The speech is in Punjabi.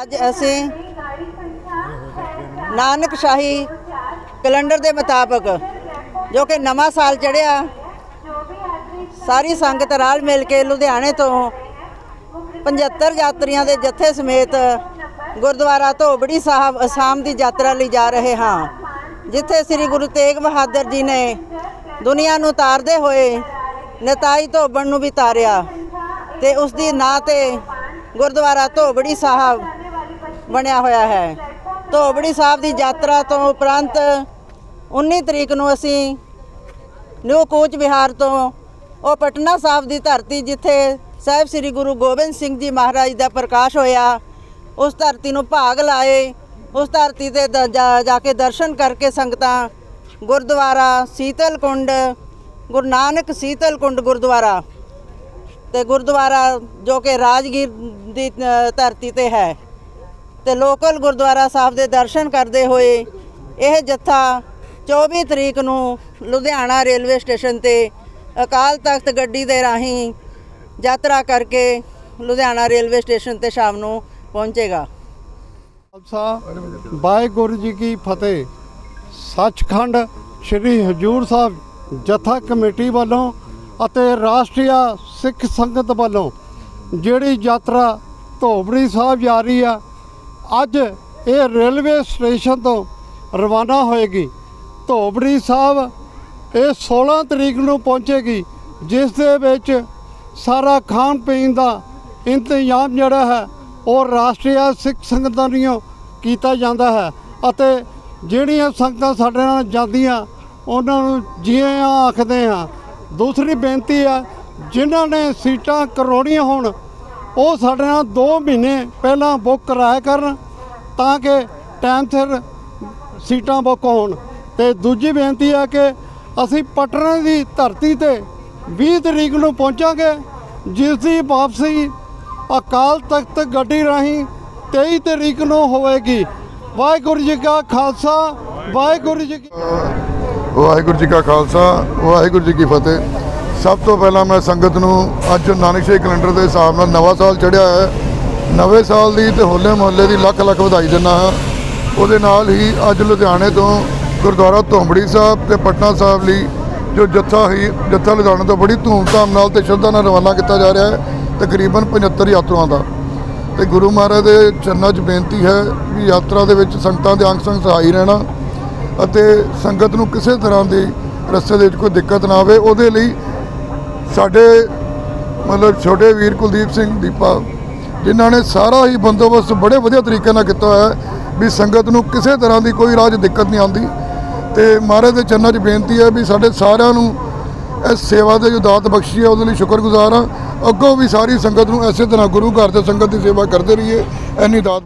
ਅੱਜ ਅਸੀਂ ਨਾਨਕ ਸ਼ਾਹੀ ਕੈਲੰਡਰ ਦੇ ਮੁਤਾਬਕ, ਜੋ ਕਿ ਨਵਾਂ ਸਾਲ ਚੜਿਆ ਸਾਰੀ ਸੰਗਤ ਰਲ ਮਿਲ ਕੇ ਲੁਧਿਆਣੇ ਤੋਂ 75 ਯਾਤਰੀਆਂ ਦੇ ਜੱਥੇ ਸਮੇਤ ਗੁਰਦੁਆਰਾ ਧੋਬੜੀ ਸਾਹਿਬ ਅਸਾਮ ਦੀ ਯਾਤਰਾ ਲਈ ਜਾ ਰਹੇ ਹਾਂ, ਜਿੱਥੇ ਸ੍ਰੀ ਗੁਰੂ ਤੇਗ ਬਹਾਦਰ ਜੀ ਨੇ ਦੁਨੀਆ ਨੂੰ ਤਾਰਦੇ ਹੋਏ ਨਤਾਈ ਧੋਬਣ ਨੂੰ ਵੀ ਤਾਰਿਆ ਤੇ ਉਸ ਦੀ ਨਾਂ ਤੇ ਗੁਰਦੁਆਰਾ ਧੋਬੜੀ ਸਾਹਿਬ ਬਣਿਆ ਹੋਇਆ ਹੈ। ਧੋਬੜੀ ਸਾਹਿਬ ਦੀ ਯਾਤਰਾ ਤੋਂ ਉਪਰੰਤ 19 ਤਰੀਕ ਨੂੰ ਅਸੀਂ ਨਿਊ ਕੋਚ ਵਿਹਾਰ ਤੋਂ ਉਹ ਪਟਨਾ ਸਾਹਿਬ ਦੀ ਧਰਤੀ ਜਿੱਥੇ ਸਾਹਿਬ ਸ੍ਰੀ ਗੁਰੂ ਗੋਬਿੰਦ ਸਿੰਘ ਜੀ ਮਹਾਰਾਜ ਦਾ ਪ੍ਰਕਾਸ਼ ਹੋਇਆ, ਉਸ ਧਰਤੀ ਨੂੰ ਭਾਗ ਲਾਏ, ਉਸ ਧਰਤੀ ਤੇ ਦ- ਜਾ- ਜਾ ਕੇ ਦਰਸ਼ਨ ਕਰਕੇ ਸੰਗਤਾਂ ਗੁਰਦੁਆਰਾ ਸੀਤਲ ਕੁੰਡ ਗੁਰੂ ਨਾਨਕ ਸੀਤਲ ਕੁੰਡ ਗੁਰਦੁਆਰਾ ਤੇ ਗੁਰਦੁਆਰਾ ਜੋ ਕਿ ਰਾਜਗੀਰ ਦੀ ਧਰਤੀ ਤੇ ਹੈ। ਤੇ ਲੋਕਲ ਗੁਰਦੁਆਰਾ ਸਾਹਿਬ ਦੇ ਦਰਸ਼ਨ ਕਰਦੇ ਹੋਏ ਇਹ ਜੱਥਾ 24 ਤਰੀਕ ਨੂੰ ਲੁਧਿਆਣਾ ਰੇਲਵੇ ਸਟੇਸ਼ਨ ਤੇ ਅਕਾਲ ਤਖਤ ਗੱਡੀ ਦੇ ਰਾਹੀਂ ਯਾਤਰਾ ਕਰਕੇ ਲੁਧਿਆਣਾ ਰੇਲਵੇ ਸਟੇਸ਼ਨ ਤੇ ਸ਼ਾਮ ਨੂੰ ਪਹੁੰਚੇਗਾ। ਖਾਲਸਾ, ਵਾਹਿਗੁਰੂ ਜੀ ਕੀ ਫਤਿਹ। ਸੱਚਖੰਡ ਸ੍ਰੀ ਹਜੂਰ ਸਾਹਿਬ ਜਥਾ ਕਮੇਟੀ ਵੱਲੋਂ ਅਤੇ ਰਾਸ਼ਟਰੀ ਸਿੱਖ ਸੰਗਤ ਵੱਲੋਂ ਜਿਹੜੀ ਯਾਤਰਾ ਧੋਬੜੀ ਸਾਹਿਬ ਜਾ ਰਹੀ ਆ ਅੱਜ ਇਹ ਰੇਲਵੇ ਸਟੇਸ਼ਨ ਤੋਂ ਰਵਾਨਾ ਹੋਏਗੀ। ਧੋਬੜੀ ਸਾਹਿਬ ਇਹ 16 ਤਰੀਕ ਨੂੰ ਪਹੁੰਚੇਗੀ, ਜਿਸ ਦੇ ਵਿੱਚ ਸਾਰਾ ਖਾਣ ਪੀਣ ਦਾ ਇੰਤਜ਼ਾਮ ਜਿਹੜਾ ਹੈ, ਉਹ ਰਾਸ਼ਟਰੀ ਸਿੱਖ ਸੰਗਤਾਂ ਦੀਆਂ ਕੀਤਾ ਜਾਂਦਾ ਹੈ ਅਤੇ ਜਿਹੜੀਆਂ ਸੰਗਤਾਂ ਸਾਡੇ ਨਾਲ ਜਾਂਦੀਆਂ, ਉਹਨਾਂ ਨੂੰ ਜੀਆਂ ਆਖਦੇ ਹਾਂ। ਦੂਸਰੀ ਬੇਨਤੀ ਹੈ, ਜਿਨ੍ਹਾਂ ਨੇ ਸੀਟਾਂ ਕਰੋੜੀਆਂ ਹੋਣ ਉਹ ਸਾਡੇ ਨਾਲ 2 ਮਹੀਨੇ ਪਹਿਲਾਂ ਬੁੱਕ ਕਰਾਇਆ ਕਰਨ ਤਾਂ ਕਿ ਟਾਈਮ ਸਿਰ ਸੀਟਾਂ ਬੁੱਕ ਹੋਣ। ਤੇ ਦੂਜੀ ਬੇਨਤੀ ਹੈ ਕਿ ਅਸੀਂ ਪਟਨਾ ਦੀ ਧਰਤੀ ਤੇ 20 ਤਰੀਕ ਨੂੰ ਪਹੁੰਚਾਂਗੇ, ਜਿਸ ਦੀ ਵਾਪਸੀ ਅਕਾਲ ਤਖਤ ਗੱਡੀ ਰਾਹੀਂ 23 ਤਰੀਕ ਨੂੰ ਹੋਵੇਗੀ। ਵਾਹਿਗੁਰੂ ਜੀ ਕਾ ਖਾਲਸਾ, ਵਾਹਿਗੁਰੂ ਜੀ ਕੀ ਵਾਹਿਗੁਰੂ ਜੀ ਕਾ ਖਾਲਸਾ, ਵਾਹਿਗੁਰੂ ਜੀ ਕੀ ਫਤਿਹ। ਸਭ ਤੋਂ ਪਹਿਲਾਂ ਮੈਂ ਸੰਗਤ ਨੂੰ ਅੱਜ ਨਾਨਕ ਸ਼ਾਹੀ ਕੈਲੰਡਰ ਦੇ ਹਿਸਾਬ ਨਾਲ ਨਵਾਂ ਸਾਲ ਚੜ੍ਹਿਆ ਹੈ। ਨਵੇਂ ਸਾਲ ਦੀ ਤੇ ਹੋਲੇ ਮੁਹੱਲੇ ਦੀ ਲੱਖ ਲੱਖ ਵਧਾਈ ਦਿੰਦਾ ਹਾਂ। ਉਹਦੇ ਨਾਲ ਹੀ ਅੱਜ ਲੁਧਿਆਣੇ ਤੋਂ ਗੁਰਦੁਆਰਾ ਧੋਂਬੜੀ ਸਾਹਿਬ ਤੇ ਪਟਨਾ ਸਾਹਿਬ ਲਈ ਜੋ ਜੱਥਾ ਹੀ ਜੱਥਾ ਲੁਧਿਆਣੇ ਤੋਂ ਬੜੀ ਧੂਮਧਾਮ ਨਾਲ ਤੇ ਸ਼ਰਧਾ ਨਾਲ ਰਵਾਨਾ ਕੀਤਾ ਜਾ ਰਿਹਾ ਹੈ, ਤਕਰੀਬਨ 75 ਯਾਤਰੂਆਂ ਦਾ। ਤੇ ਗੁਰੂ ਮਹਾਰਾਜ ਦੇ ਚਰਨਾਂ 'ਚ ਬੇਨਤੀ ਹੈ ਵੀ ਯਾਤਰਾ ਦੇ ਵਿੱਚ ਸੰਗਤਾਂ ਦੇ ਅੰਗ ਸੰਗ ਸਹਾਈ ਰਹਿਣਾ ਅਤੇ ਸੰਗਤ ਨੂੰ ਕਿਸੇ ਤਰ੍ਹਾਂ ਦੀ ਰਸਤੇ ਦੇ ਵਿੱਚ ਕੋਈ ਦਿੱਕਤ ਨਾ ਆਵੇ, ਉਹਦੇ ਲਈ ਸਾਡੇ ਮਤਲਬ ਛੋਟੇ ਵੀਰ ਕੁਲਦੀਪ ਸਿੰਘ ਦੀਪਾ, ਜਿਨ੍ਹਾਂ ਨੇ ਸਾਰਾ ਹੀ ਬੰਦੋਬਸਤ ਬੜੇ ਵਧੀਆ ਤਰੀਕੇ ਨਾਲ ਕੀਤਾ ਹੋਇਆ ਵੀ ਸੰਗਤ ਨੂੰ ਕਿਸੇ ਤਰ੍ਹਾਂ ਦੀ ਕੋਈ ਰਾਜ ਦਿੱਕਤ ਨਹੀਂ ਆਉਂਦੀ। ਤੇ ਮਹਾਰਾਜ ਦੇ ਚਰਨਾਂ 'ਚ ਬੇਨਤੀ ਹੈ ਵੀ ਸਾਡੇ ਸਾਰਿਆਂ ਨੂੰ ਇਸ ਸੇਵਾ ਦੇ ਜੋ ਦਾਤ ਬਖਸ਼ੀ ਹੈ, ਉਹਦੇ ਲਈ ਸ਼ੁਕਰਗੁਜ਼ਾਰ ਹਾਂ। ਅੱਗੋਂ ਵੀ ਸਾਰੀ ਸੰਗਤ ਨੂੰ ਐਸੇ ਤਰ੍ਹਾਂ ਗੁਰੂ ਘਰ ਤੇ ਸੰਗਤ ਦੀ ਸੇਵਾ ਕਰਦੇ ਰਹੀਏ ਐਨੀ ਦਾਤ